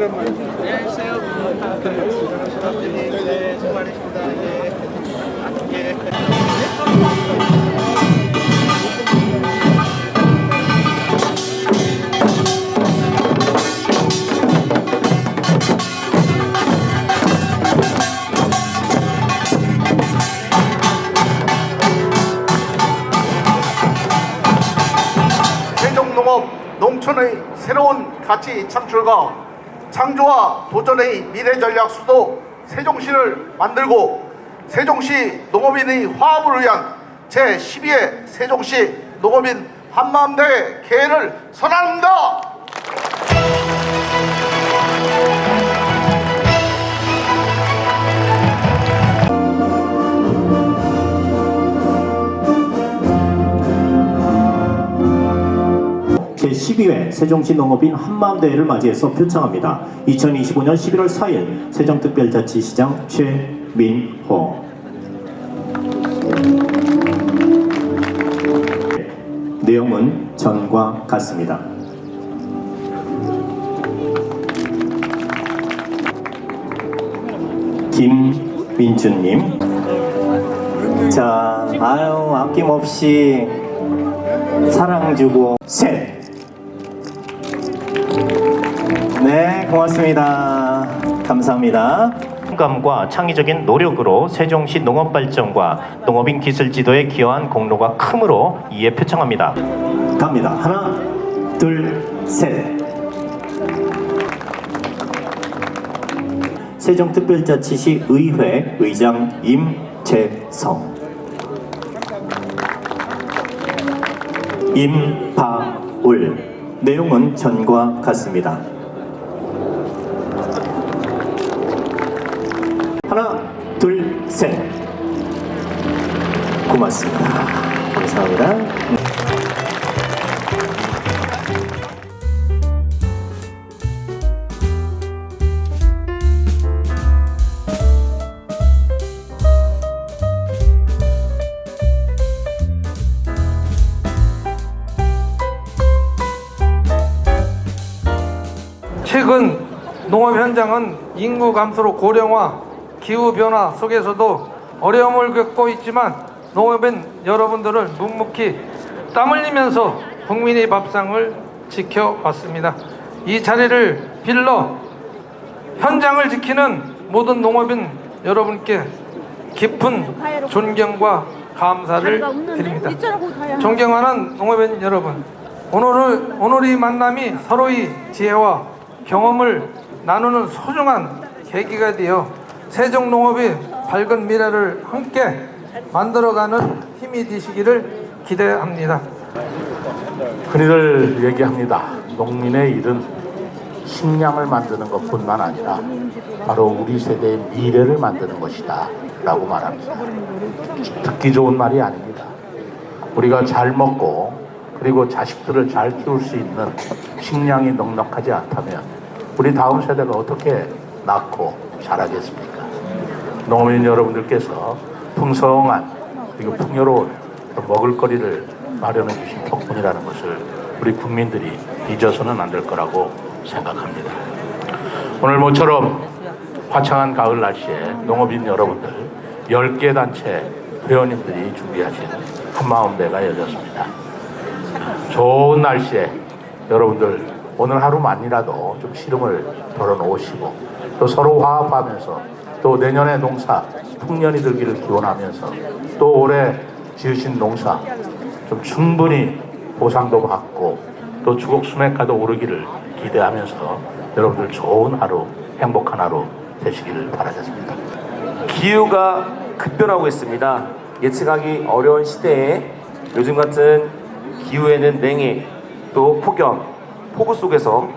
안녕하세요. 네, 세종농업 농촌의 새로운 가치 창출과 창조와 도전의 미래 전략 수도 세종시를 만들고 세종시 농업인의 화합을 위한 제12회 세종시 농업인 한마음대회 개회를 선언합니다. 제12회 세종시 농업인 한마음대회를 맞이해서 표창합니다. 2025년 11월 4일 세종특별자치시장 최민호 내용은 전과 같습니다. 김민준님 자, 아유 아낌없이 사랑 주고 셋. 고맙습니다. 감사합니다. 감과 창의적인 노력으로 세종시 농업 발전과 농업인 기술 지도에 기여한 공로가 크므로 이에 표창합니다. 갑니다. 하나, 둘, 셋. 세종특별자치시 의회 의장 임재성. 임파울 내용은 전과 같습니다. 둘, 셋. 고맙습니다. 감사합니다. 최근 농업 현장은 인구 감소로 고령화, 기후 변화 속에서도 어려움을 겪고 있지만 농업인 여러분들을 묵묵히 땀 흘리면서 국민의 밥상을 지켜왔습니다. 이 자리를 빌러 현장을 지키는 모든 농업인 여러분께 깊은 존경과 감사를 드립니다. 존경하는 농업인 여러분, 오늘 오늘 이 만남이 서로의 지혜와 경험을 나누는 소중한 계기가 되어 세종 농업이 밝은 미래를 함께 만들어가는 힘이 되시기를 기대합니다. 흔히들 얘기합니다. 농민의 일은 식량을 만드는 것뿐만 아니라 바로 우리 세대의 미래를 만드는 것이다. 라고 말합니다. 듣기 좋은 말이 아닙니다. 우리가 잘 먹고 그리고 자식들을 잘 키울 수 있는 식량이 넉넉하지 않다면 우리 다음 세대가 어떻게 낳고 자라겠습니까? 농민 여러분들께서 풍성한 그리고 풍요로운 먹을거리를 마련해 주신 덕분이라는 것을 우리 국민들이 잊어서는 안 될 거라고 생각합니다. 오늘 모처럼 화창한 가을 날씨에 농업인 여러분들 10개 단체 회원님들이 준비하신 한마음대가 열렸습니다. 좋은 날씨에 여러분들 오늘 하루만이라도 좀 시름을 덜어놓으시고 또 서로 화합하면서 또 내년에 농사 풍년이 들기를 기원하면서 또 올해 지으신 농사 좀 충분히 보상도 받고 또 주곡 수맥가도 오르기를 기대하면서 여러분들 좋은 하루 행복한 하루 되시기를 바라겠습니다. 기후가 급변하고 있습니다. 예측하기 어려운 시대에 요즘 같은 기후에는 냉해, 또 폭염, 폭우 속에서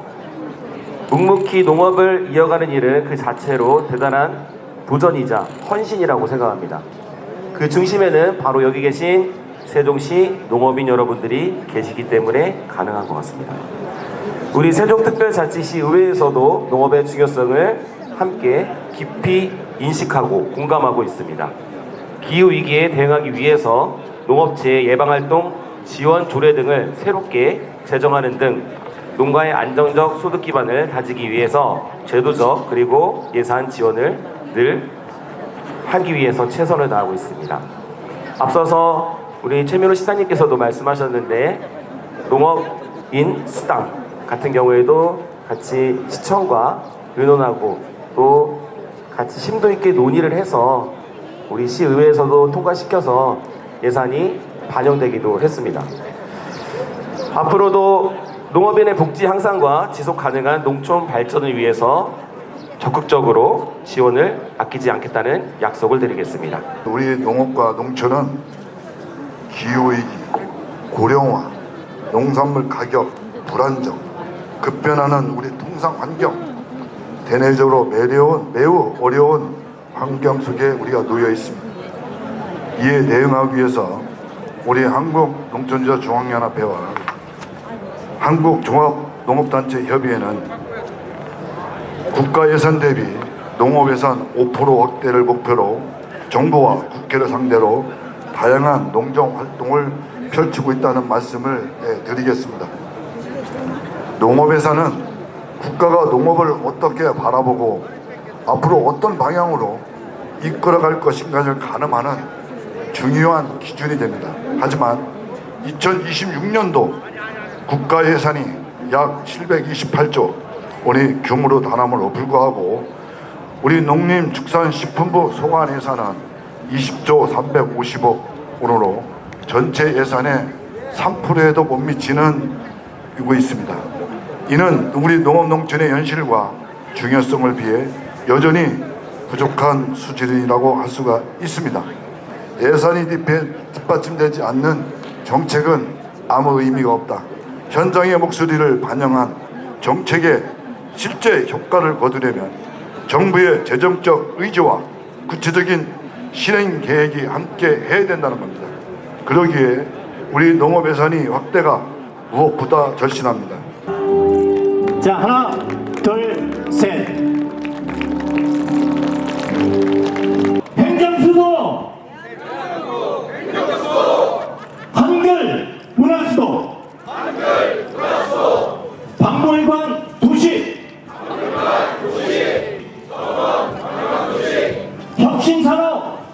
묵묵히 농업을 이어가는 일은 그 자체로 대단한 도전이자 헌신이라고 생각합니다. 그 중심에는 바로 여기 계신 세종시 농업인 여러분들이 계시기 때문에 가능한 것 같습니다. 우리 세종특별자치시 의회에서도 농업의 중요성을 함께 깊이 인식하고 공감하고 있습니다. 기후 위기에 대응하기 위해서 농업체 예방활동 지원 조례 등을 새롭게 제정하는 등 농가의 안정적 소득 기반을 다지기 위해서 제도적 그리고 예산 지원을 늘 하기 위해서 최선을 다하고 있습니다. 앞서서 우리 최민호 시장님께서도 말씀하셨는데 농업인 수당 같은 경우에도 같이 시청과 의논하고 또 같이 심도 있게 논의를 해서 우리 시의회에서도 통과시켜서 예산이 반영되기도 했습니다. 앞으로도 농업인의 복지 향상과 지속 가능한 농촌 발전을 위해서 적극적으로 지원을 아끼지 않겠다는 약속을 드리겠습니다. 우리 농업과 농촌은 기후위기, 고령화, 농산물 가격 불안정, 급변하는 우리 통상 환경, 대내적으로 매려운, 매우 어려운 환경 속에 우리가 놓여 있습니다. 이에 대응하기 위해서 우리 한국 농촌자 중앙연합회와 한국종합농업단체 협의회는 국가 예산 대비 농업 예산 5% 확대를 목표로 정부와 국회를 상대로 다양한 농정 활동을 펼치고 있다는 말씀을 예, 드리겠습니다. 농업 예산은 국가가 농업을 어떻게 바라보고 앞으로 어떤 방향으로 이끌어갈 것인가를 가늠하는 중요한 기준이 됩니다. 하지만 2026년도 국가 예산이 약 728조 원의 규모로 달함으로 불구하고 우리 농림축산식품부 소관 예산은 20조 350억 원으로 전체 예산의 3%에도 못 미치는 이고 있습니다. 이는 우리 농업농촌의 현실과 중요성을 비해 여전히 부족한 수준이라고 할 수가 있습니다. 예산이 뒷받- 뒷받침되지 않는 정책은 아무 의미가 없다. 현장의 목소리를 반영한 정책의 실제 효과를 거두려면 정부의 재정적 의지와 구체적인 실행 계획이 함께 해야 된다는 겁니다. 그러기에 우리 농업 예산이 확대가 무엇보다 절실합니다. 자, 하나, 혁신